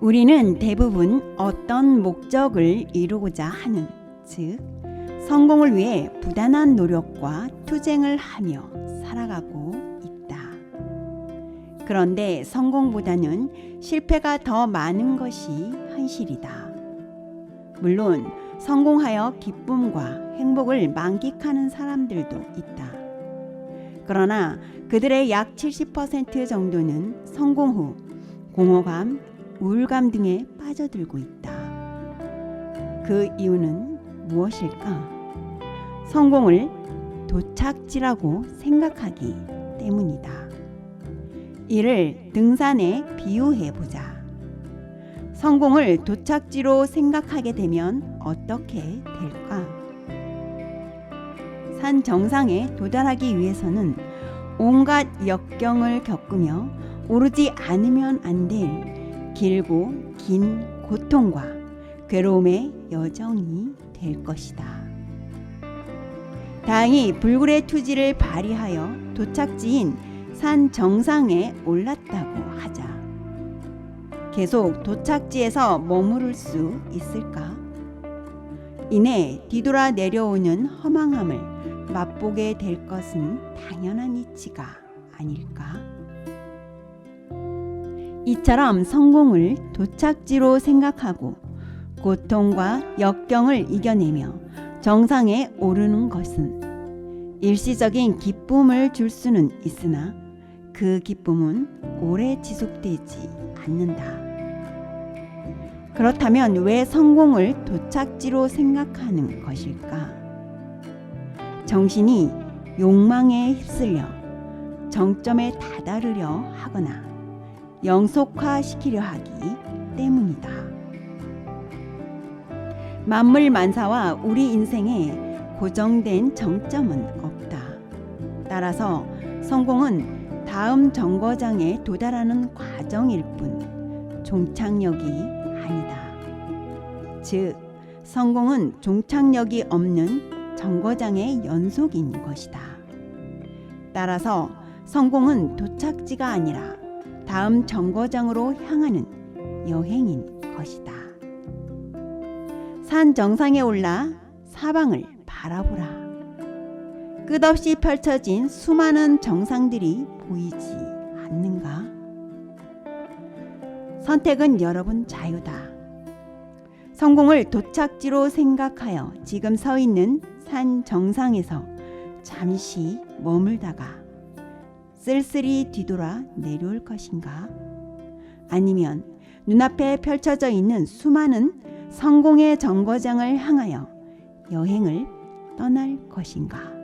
우리는 대부분 어떤 목적을 이루고자 하는, 즉, 성공을 위해 부단한 노력과 투쟁을 하며 살아가고 있다. 그런데 성공보다는 실패가 더 많은 것이 현실이다. 물론 성공하여 기쁨과 행복을 만끽하는 사람들도 있다. 그러나 그들의 약 70% 정도는 성공 후 공허감, 우울감 등에 빠져들고 있다. 그 이유는 무엇일까? 성공을 도착지라고 생각하기 때문이다. 이를 등산에 비유해 보자. 성공을 도착지로 생각하게 되면 어떻게 될까? 산 정상에 도달하기 위해서는 온갖 역경을 겪으며 오르지 않으면 안 될 길고 긴 고통과 괴로움의 여정이 될 것이다. 다행히 불굴의 투지를 발휘하여 도착지인 산 정상에 올랐다고 하자. 계속 도착지에서 머무를 수 있을까? 이내 뒤돌아 내려오는 허망함을 맛보게 될 것은 당연한 이치가 아닐까? 이처럼 성공을 도착지로 생각하고 고통과 역경을 이겨내며 정상에 오르는 것은 일시적인 기쁨을 줄 수는 있으나 그 기쁨은 오래 지속되지 않는다. 그렇다면 왜 성공을 도착지로 생각하는 것일까? 정신이 욕망에 휩쓸려 정점에 다다르려 하거나 영속화시키려 하기 때문이다. 만물 만사와 우리 인생에 고정된 정점은 없다. 따라서 성공은 다음 정거장에 도달하는 과정일 뿐 종착역이 아니다. 즉, 성공은 종착역이 없는 정거장의 연속인 것이다. 따라서 성공은 도착지가 아니라 다음 정거장으로 향하는 여행인 것이다. 산 정상에 올라 사방을 바라보라. 끝없이 펼쳐진 수많은 정상들이 보이지 않는가? 선택은 여러분 자유다. 성공을 도착지로 생각하여 지금 서 있는 산 정상에서 잠시 머물다가 쓸쓸히 뒤돌아 내려올 것인가? 아니면 눈앞에 펼쳐져 있는 수많은 성공의 정거장을 향하여 여행을 떠날 것인가?